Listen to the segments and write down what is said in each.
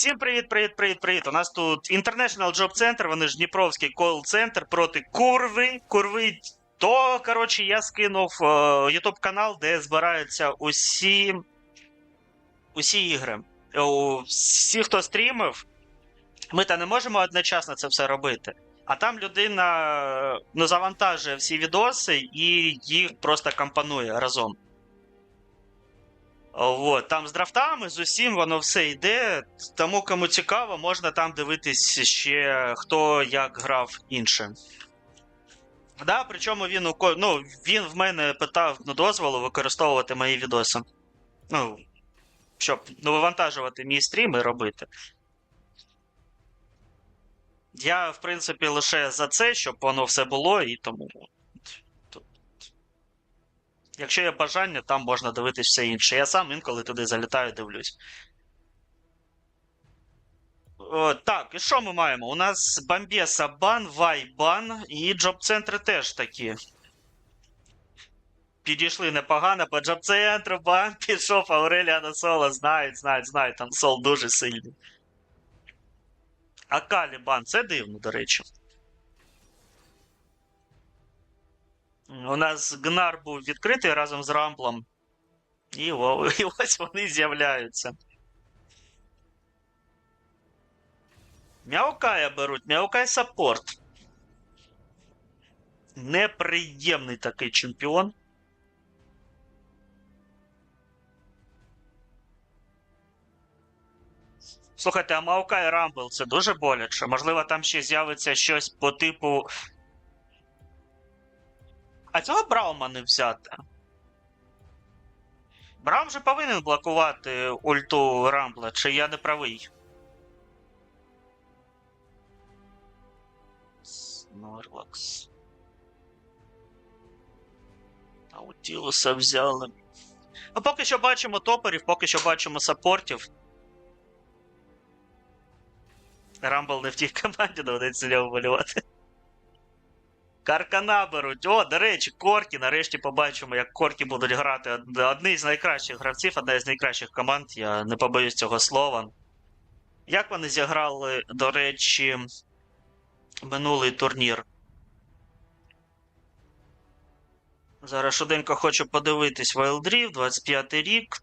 Всім привіт, привіт, привіт, привіт. У нас тут International Job Center, вони ж Дніпровський кол-центр проти курви. Курви. То, коротше, я скинув е, YouTube канал, де збираються усі. Усі ігри. Е, у- Всі, хто стрімив, ми та не можемо одночасно це все робити. А там людина е, ну, завантажує всі відоси і їх просто компонує разом. Вот, там з драфтами, з усім воно все йде. Тому кому цікаво, можна там дивитись ще хто як грав інше. Да, причому він у ну, він в мене питав ну, дозволу використовувати мої відоси. Ну, щоб ну, вивантажувати мій стрім і робити. Я, в принципі, лише за це, щоб воно все було, і тому. Якщо є бажання, там можна дивитись все інше. Я сам інколи туди залітаю, дивлюсь. О, так, і що ми маємо? У нас Бомбеса бан, Вай бан, і джоб-центри теж такі. Підійшли непогано, по джоб-центру бан пішов Ауреліана Соло, знають, знають, знають, там Сол дуже сильний. А Калі бан, це дивно, до речі. У нас Гнар був відкритий разом з Рамблом. І, і ось вони з'являються. Мяукая беруть, Мяукай саппорт. Неприємний такий чемпіон. Слухайте, а Маукай Рамбл це дуже боляче. Можливо, там ще з'явиться щось по типу. А цього Браума не взяти. Браум же повинен блокувати ульту Рамбла, чи я не правий? Снарлакс. Аутілуса взяли. Ну, поки що бачимо топерів, поки що бачимо саппортів. Рамбл не в тій команді, доведеться нього вболівати. Каркана беруть. О, до речі, Коркі. Нарешті побачимо, як Коркі будуть грати. Од- Одні з найкращих гравців, одна з найкращих команд, я не побоюсь цього слова. Як вони зіграли, до речі, минулий турнір? Зараз швиденько хочу подивитись Wildrift, 25 рік.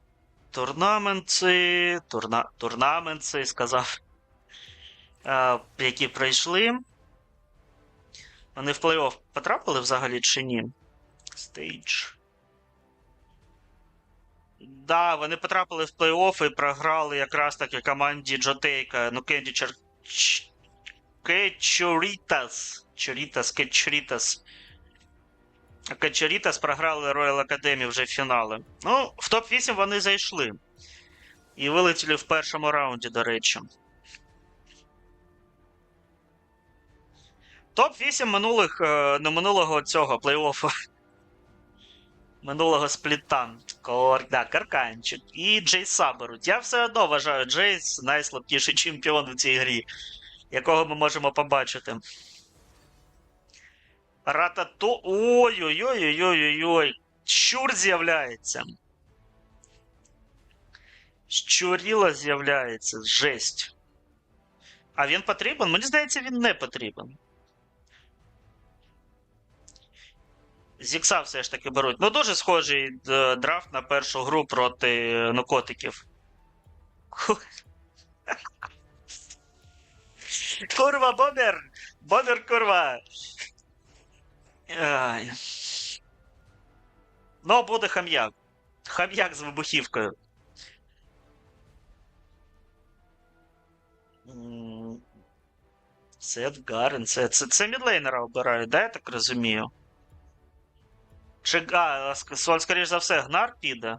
Турнаменти. Турна... Турнаменти, сказав. Які пройшли. Вони в плей-офф потрапили взагалі чи ні? Стейдж. Да, вони потрапили в плей-офф і програли якраз таки команді Джотейка. Ну, Кенді Чер... Ч- Кечурітас. Чурітас, Кечурітас. Кечурітас програли Royal Academy вже в фінали. Ну, в топ-8 вони зайшли. І вилетіли в першому раунді, до речі. Топ-8 минулих, не минулого цього плей-оффу. Минулого спліта. Кор, да, Карканчик. І Джейса беруть. Я все одно вважаю Джейс найслабкіший чемпіон у цій грі, якого ми можемо побачити. Ратату. Ой-ой-ой-ой-ой-ой. Щур з'являється. Щуріла з'являється. Жесть. А він потрібен? Мені здається, він не потрібен. Зікса все ж таки беруть. Ну, дуже схожий е, драфт на першу гру проти е, котиків. Ху. Курва, бомер! Бомер, курва! Ну, буде хам'як. Хам'як з вибухівкою. Сет Гарен. Це, це, це мідлейнера обирають, да, я так розумію? Чи а, ск- ск- скоріш за все, Гнар піде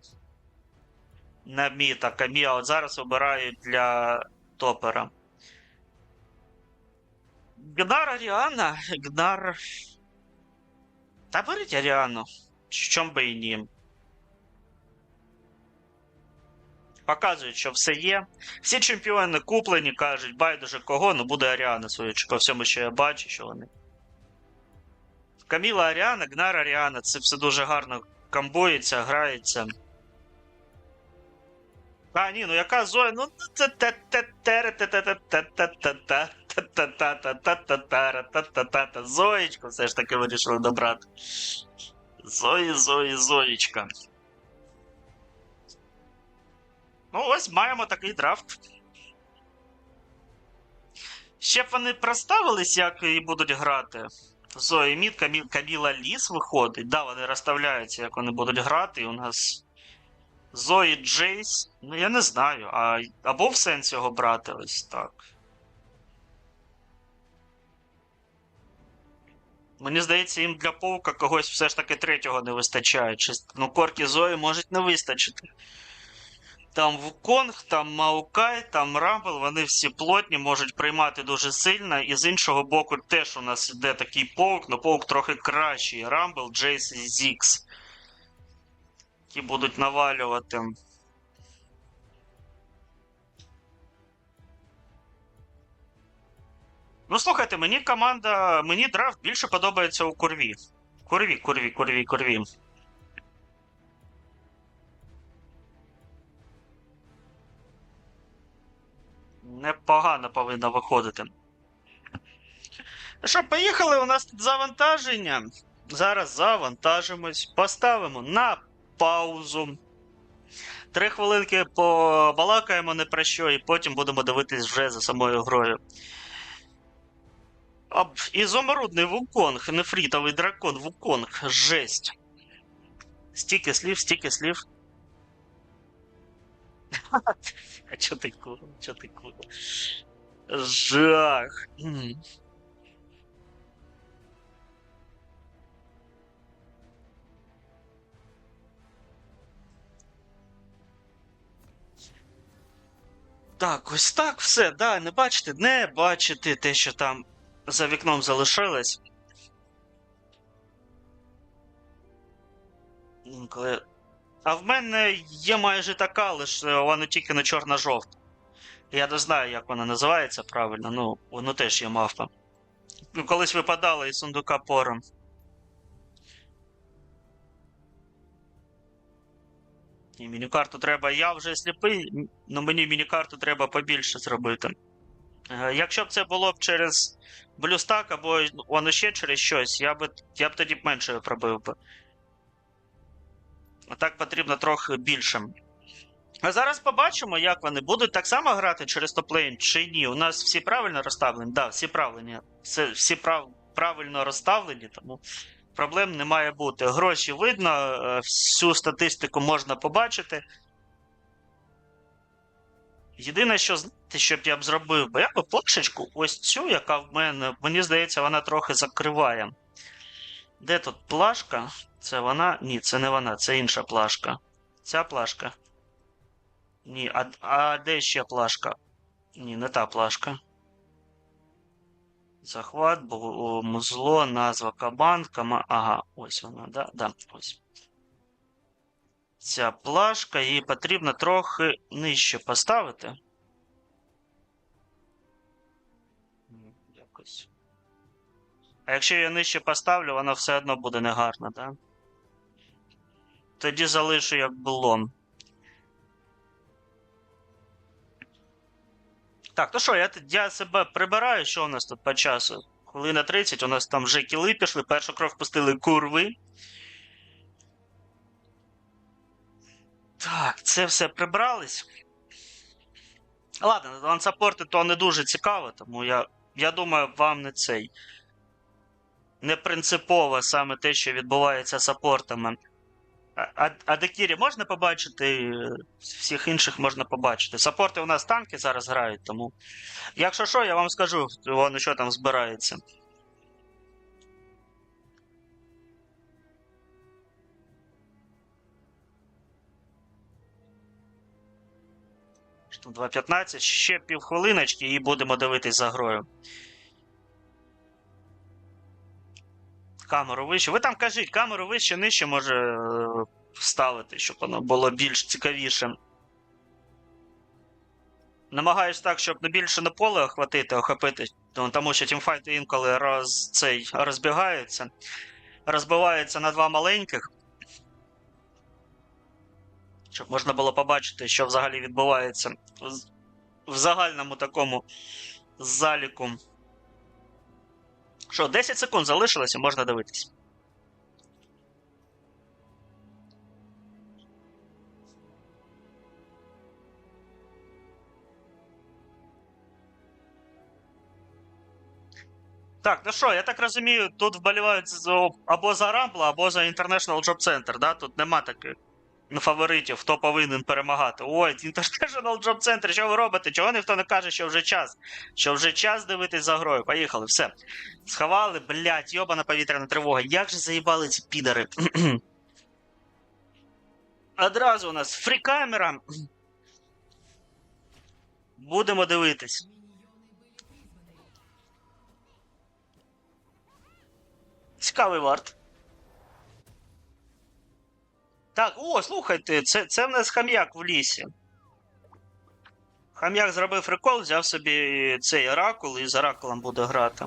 на мід, а Каміа от зараз обирають для топера. Гнар Аріана. Гнар. Та беріть Аріану. Чом би і ні. Показують, що все є. Всі чемпіони куплені, кажуть, байдуже кого, ну буде Аріана судячи по всьому, що я бачу, що вони. Каміла Аріана, Гнар Аріана. Це все дуже гарно камбується, грається. А, ні, ну яка Зоя? Ну Зоєчку все ж таки вирішили добрати. Зої, Зої, Зоєчка. Ну, ось маємо такий драфт. Ще б вони проставились, як і будуть грати. Зої Мід, Камі... Каміла Ліс виходить. Да, вони розставляються, як вони будуть грати. І у нас Зої Джейс. Ну, я не знаю. А... Або в сенс його брати ось так. Мені здається, їм для Повка когось все ж таки третього не вистачає. Чи... Ну, Коркі Зої можуть не вистачити. Там Вуконг, там Маукай, там Рамбл, вони всі плотні, можуть приймати дуже сильно. І з іншого боку, теж у нас іде такий Повк, але Повк трохи кращий. Рамбл, Джейс і Зікс. Які будуть навалювати. Ну, слухайте, мені команда, мені драфт більше подобається у Курві. Курві, Курві, Курві, Курві. Непогано повинно виходити. Ну Що, поїхали, у нас тут завантаження. Зараз завантажимось, поставимо на паузу. Три хвилинки побалакаємо не про що, і потім будемо дивитись вже за самою грою. Об, ізумрудний Вуконг, нефрітовий дракон, Вуконг, жесть. Стільки слів, стільки слів. А чо ти курва? Чо ти курва? Жах. Так, ось так все, да, не бачите, не бачите те, що там за вікном залишилось. Інколи. А в мене є майже така, лише вона тільки не чорно-жовта. Я не знаю, як вона називається правильно, ну, воно теж є мавпа. Ну, колись випадала із сундука пором. І міні-карту треба. Я вже сліпий, але мені міні-карту треба побільше зробити. Е, Якщо б це було б через блюстак або воно ще через щось, я б, я б тоді б менше пробив би. Так потрібно трохи більше. А зараз побачимо, як вони будуть так само грати через топлейн чи ні. У нас всі правильно розставлені? Так, да, всі правильні. Все, всі прав, правильно розставлені, тому проблем не має бути. Гроші видно, е, всю статистику можна побачити. Єдине, що що я б зробив, бо я би плашечку, ось цю, яка в мене, мені здається, вона трохи закриває. Де тут плашка? Це вона? Ні, це не вона, це інша плашка. Ця плашка. Ні, а, а де ще плашка? Ні, не та плашка. Захват, музло, назва кабан, кама. Ага, ось вона, да? Да, ось. Ця плашка, її потрібно трохи нижче поставити. А якщо я нижче поставлю, вона все одно буде негарна, так? Тоді залишу як було. Так, то що, я, я себе прибираю, що у нас тут по часу? Хвилина 30, у нас там вже кіли пішли, першу кров пустили курви. Так, це все прибрались. Ладно, лансапорти то не дуже цікаво, тому я, я думаю, вам не цей. Не принципово саме те, що відбувається з саппортами. А, а, а Декірі можна побачити, всіх інших можна побачити. Саппорти у нас танки зараз грають, тому. Якщо що, я вам скажу, воно що там збирається. Що там 2.15, ще півхвилиночки і будемо дивитись за грою. Камеру вище. Ви там кажіть, камеру вище, нижче може е, вставити, щоб воно було більш цікавіше. Намагаюсь так, щоб більше на поле охватити, охопити, ну, тому що тімфайти інколи роз, цей, розбігаються, розбиваються на два маленьких. Щоб можна було побачити, що взагалі відбувається в загальному такому заліку. Що, 10 секунд залишилося, можна дивитись. Так, ну що, я так розумію, тут вболівають або за Рамбла, або за International Job Center, да? Тут нема таких фаворитів, хто повинен перемагати. Ой, International Job Center, що ви робите? Чого ніхто не каже, що вже час? Що вже час дивитись за грою. Поїхали, все. Сховали, блядь, йобана повітряна тривога. Як же заїбали ці підари? Одразу у нас фрікамера. Будемо дивитись. Цікавий варт. Так, о, слухайте, це, це в нас хам'як в лісі. Хам'як зробив прикол, взяв собі цей оракул і з оракулом буде грати.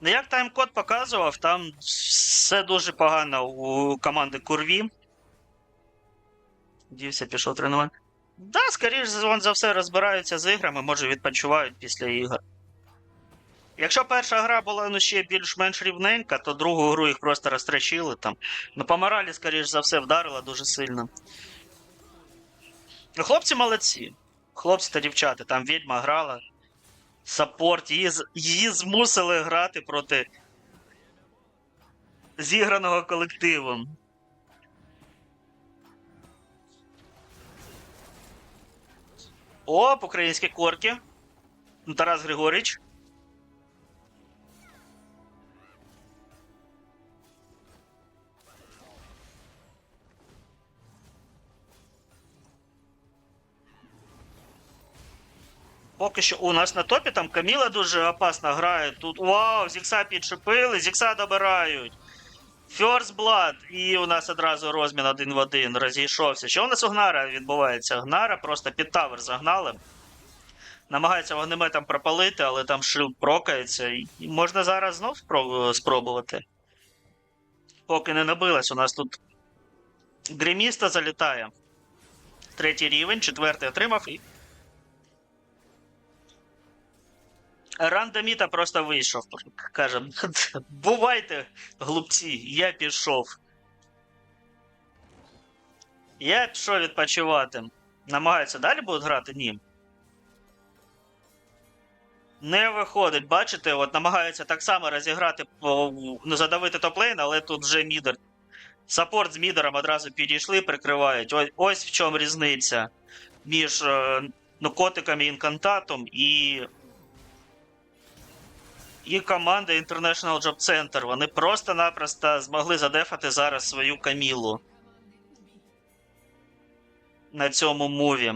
Ну, як тайм-код показував, там все дуже погано у команди Курві. Дівся, пішов тренувати. Да, скоріш за все розбираються з іграми, може відпочивають після ігор. Якщо перша гра була ну, ще більш-менш рівненька, то другу гру їх просто розтрачили там. Ну, по моралі, скоріш за все, вдарила дуже сильно. Ну, хлопці молодці. Хлопці та дівчата, там відьма грала. Саппорт, її, її змусили грати проти зіграного колективом. Оп, українські корки. Тарас Григорич. Поки що у нас на топі там Каміла дуже опасно грає. Тут вау, Зікса підшипили, Зікса добирають. First Blood, і у нас одразу розмін один в один розійшовся. Що у нас у Гнара відбувається? Гнара просто під тавер загнали. Намагається вогнеметом пропалити, але там шилд прокається. І можна зараз знов спробувати. Поки не набилась, у нас тут Греміста залітає. Третій рівень, четвертий отримав і Рандоміта просто вийшов. Каже, бувайте, глупці, я пішов. Я пішов відпочивати. Намагаються далі будуть грати? Ні. Не виходить, бачите, от намагаються так само розіграти, ну, задавити топлейн, але тут вже мідер. Саппорт з мідером одразу підійшли, прикривають. Ось, ось в чому різниця між е, ну, котиками інкантатом і і команда International Job Center. Вони просто-напросто змогли задефати зараз свою камілу на цьому муві.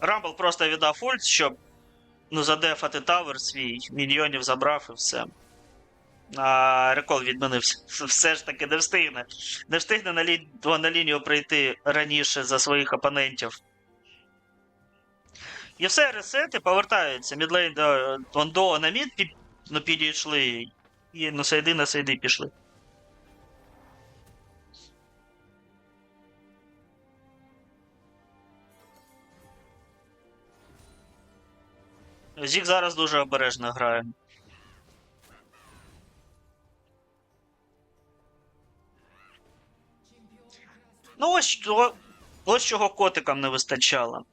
Рамбл просто віддав ульт, щоб ну, задефати тавер свій, міньйонів забрав і все. А рекол відмінився. Все ж таки не встигне. Не встигне на, лі... на лінію прийти раніше за своїх опонентів. І все, ресети повертаються. Мідлейн до Ондо на мід пі... ну, підійшли. І на сайди на сайди пішли. Зік зараз дуже обережно грає. Ну, ось, ось чого котикам не вистачало.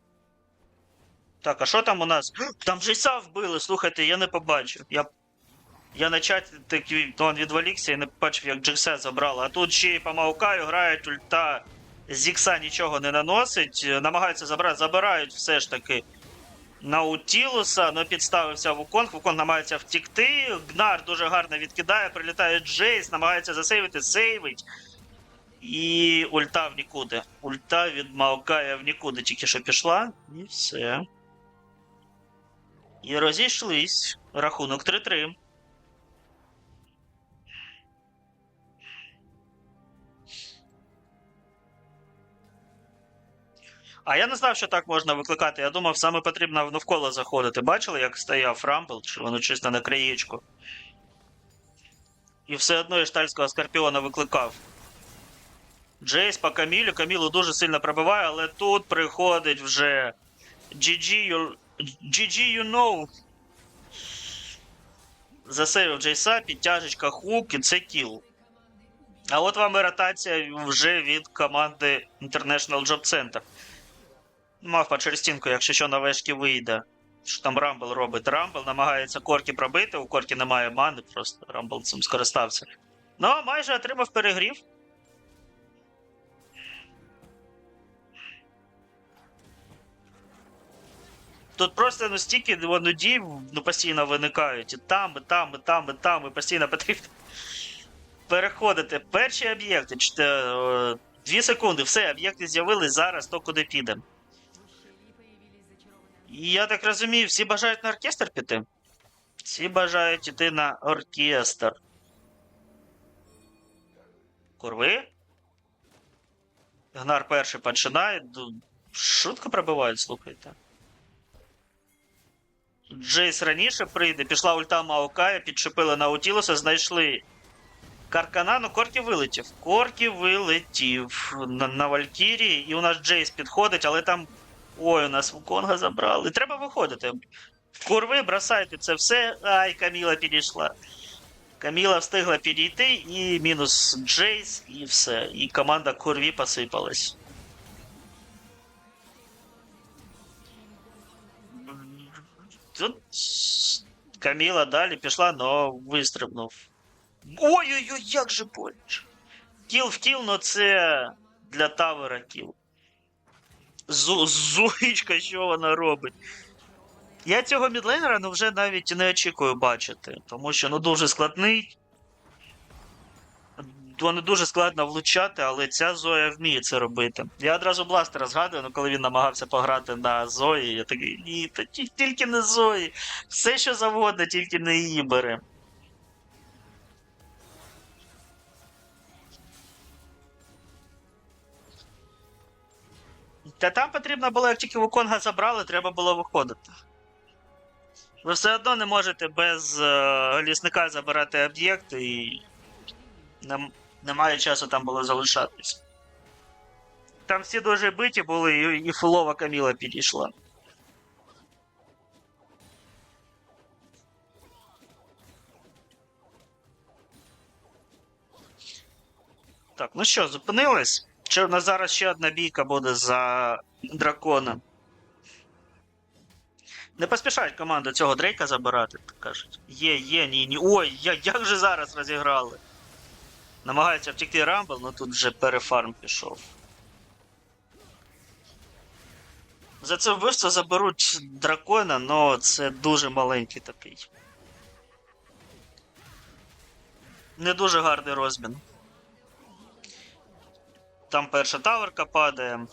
Так, а що там у нас? Там Джейса вбили, слухайте, я не побачив. Я, я на чаті такий он відволікся і не побачив, як Джекса забрали. А тут ще й по Маукаю грають ульта. Зікса нічого не наносить, е, намагаються забрати, забирають все ж таки Наутілуса, но підставився Вуконг. Вуконг намагається втікти. Гнар дуже гарно відкидає, прилітає Джейс, намагається засейвити, сейвить. І ульта в нікуди. Ульта від Маокая в нікуди тільки що пішла. І все. І розійшлись. Рахунок 3-3. А я не знав, що так можна викликати. Я думав, саме потрібно навколо заходити. Бачили, як стояв Рамбл, чи воно чисто на краєчку? І все одно іштальського скорпіона викликав. Джейс по Камілю. Камілу дуже сильно пробиває, але тут приходить вже GG, GG you know. Засейвив Джейса, підтяжечка хук і це кіл. А от вам і ротація вже від команди International Job Center. Мавпа через стінку, якщо що на вешки вийде. Що там Рамбл робить? Рамбл намагається корки пробити, у корки немає мани, просто Рамбл цим скористався. Ну, майже отримав перегрів. Тут просто ну, стільки нудів ну, постійно виникають. І там, і там, і там, і там, і постійно потрібно переходити. Перші об'єкти. е, Дві секунди, все, об'єкти з'явились зараз, то куди підемо. Я так розумію, всі бажають на оркестр піти? Всі бажають іти на оркестр. Курви? Гнар перший починає. Шутко пробивають, слухайте. Джейс раніше прийде, пішла ульта Маокая, підчепили Наутілуса, знайшли Каркана, ну Коркі вилетів. Коркі вилетів на, на Валькірії, і у нас Джейс підходить, але там. Ой, у нас Вуконга забрали. Треба виходити. Курви, бросайте це все. Ай, Каміла підійшла. Каміла встигла підійти, і мінус Джейс, і все. І команда Курві посипалась. Тут Каміла далі пішла, но вистрибнув. Ой-ой-ой, як же боляче. Кіл в кіл, но це для тавера кіл. Зу, Зуїчка, що вона робить? Я цього мідлейнера ну, вже навіть не очікую бачити, тому що ну дуже складний. Воно дуже складно влучати, але ця Зоя вміє це робити. Я одразу бластера згадую, ну коли він намагався пограти на Зої, я такий, ні, та тільки не Зої. Все що завгодно, тільки не її бери. Та там потрібно було, як тільки Вуконга забрали, треба було виходити. Ви все одно не можете без е, лісника забирати об'єкти і нам немає часу там було залишатись. Там всі дуже биті були, і, і фулова Каміла підійшла. Так, ну що, зупинились? Чи в нас зараз ще одна бійка буде за дракона? Не поспішають команду цього Дрейка забирати, так кажуть. Є, є, ні, ні. Ой, я, як же зараз розіграли? Намагаються втекти Рамбл, але тут вже перефарм пішов. За це вбивство заберуть дракона, але це дуже маленький такий. Не дуже гарний розмін. Там перша таверка падає.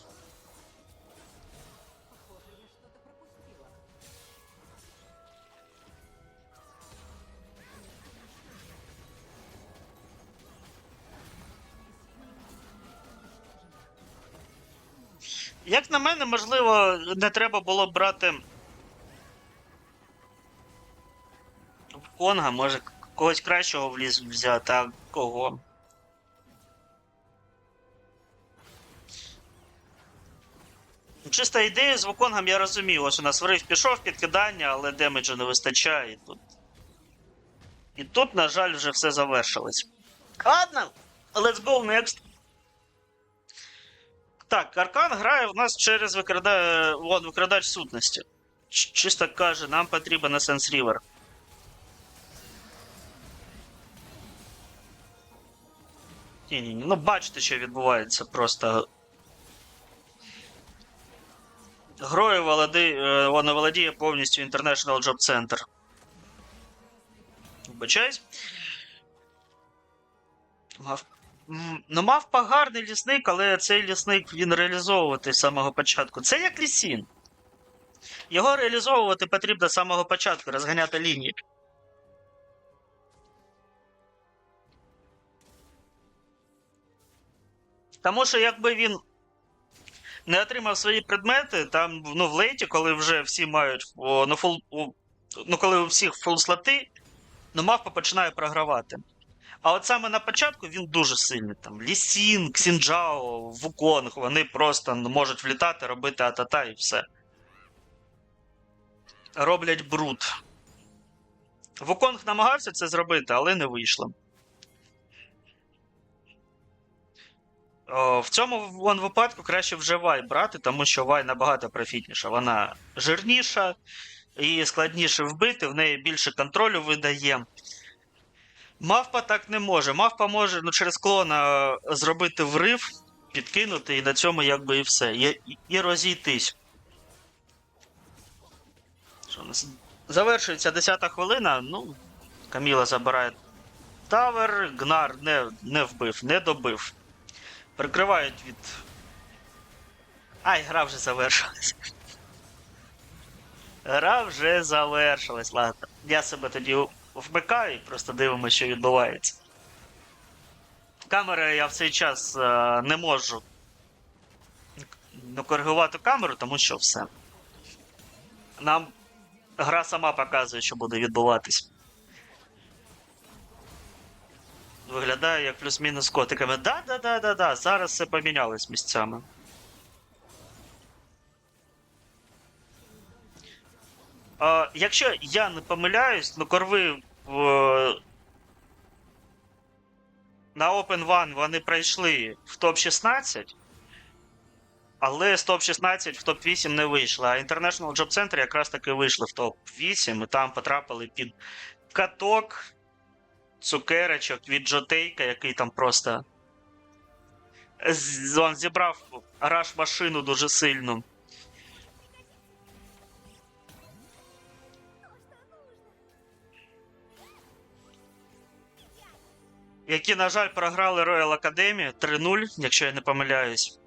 Як на мене, можливо, не треба було брати. Конга, може когось кращого в ліс взяти, а кого? Чиста ідея з Вуконгом я розумію. Ось у нас врив пішов підкидання, але демеджу не вистачає і тут. І тут, на жаль, вже все завершилось. Ладно, let's go next. Так, Аркан грає в нас через викрада... Вон, викрадач сутності. Чисто каже, нам потрібен Essence River. Ні-ні-ні, ну бачите, що відбувається просто. Грою володи... е, вона володіє повністю International Job Center. Вибачаюсь. Мав... Ну, мав гарний лісник, але цей лісник він реалізовувати з самого початку. Це як лісін. Його реалізовувати потрібно з самого початку, розганяти лінії. Тому що якби він не отримав свої предмети, там ну, в лейті, коли вже всі мають о, ну, фул, о, ну, коли у всіх фул слоти, ну мавпа починає програвати. А от саме на початку він дуже сильний. Там Лісін, Ксінджао, Вуконг, вони просто ну, можуть влітати, робити атата і все. Роблять бруд. Вуконг намагався це зробити, але не вийшло. В цьому вон, випадку краще вже Вай брати, тому що Вай набагато профітніша. Вона жирніша, її складніше вбити, в неї більше контролю видає. Мавпа так не може. Мавпа може ну, через клона зробити врив, підкинути, і на цьому якби і все. І, і, розійтись. Що у нас? Завершується 10 хвилина. Ну, Каміла забирає тавер, Гнар не, не вбив, не добив. Прикривають від. Ай, гра вже завершилась. Гра вже завершилась, ладно. Я себе тоді вмикаю і просто дивимося, що відбувається. Камери я в цей час е, не можу коригувати камеру, тому що все. Нам гра сама показує, що буде відбуватись. Виглядає як плюс-мінус котиками. Да-да-да-да-да, зараз все помінялось місцями. А, якщо я не помиляюсь, ну корви в... на Open One вони пройшли в топ-16, але з топ-16 в топ-8 не вийшли. А International Job Center якраз таки вийшли в топ-8 і там потрапили під каток цукерочок від Джотейка, який там просто. Он зібрав раш машину дуже сильну. Які, на жаль, програли Royal Academy 3-0, якщо я не помиляюсь.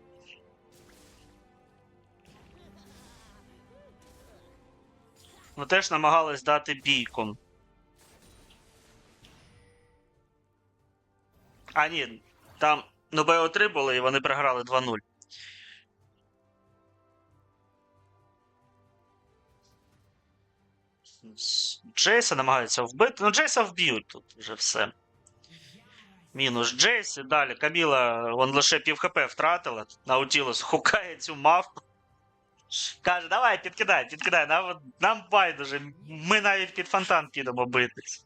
Ну теж намагались дати бійку. А, ні, там ну БО3 були і вони програли 2-0. Джейса намагаються вбити. Ну, Джейса вб'ють тут вже все. Мінус Джейс і далі. Каміла вон лише пів хп втратила. Наутілус хукає цю мавку. Каже, давай, підкидай, підкидай. Нам, нам байдуже. Ми навіть під фонтан підемо битись.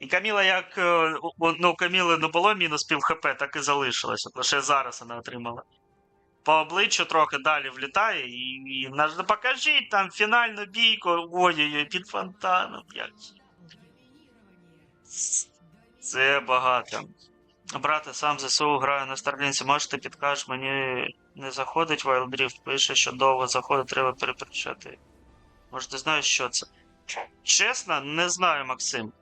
І Каміла, як е, ну, Каміли не було мінус пів хп, так і залишилось. Лише зараз вона отримала. По обличчю трохи далі влітає, і, і наш- ну, покажіть там фінальну бійку. Ой-ой-ой, під фонтаном. Як... Це багато. Брате, сам ЗСУ граю на Старлінці. Може, ти підкажеш, мені не заходить Wild Rift, пише, що довго заходить, треба переключати. Може, ти знаєш, що це? Чесно, не знаю, Максим.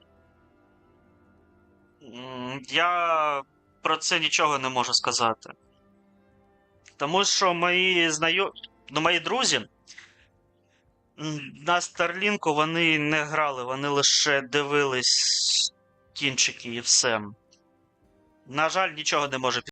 Я про це нічого не можу сказати. Тому що мої знайомі, ну, мої друзі на Старлінку вони не грали, вони лише дивились кінчики і все. На жаль, нічого не може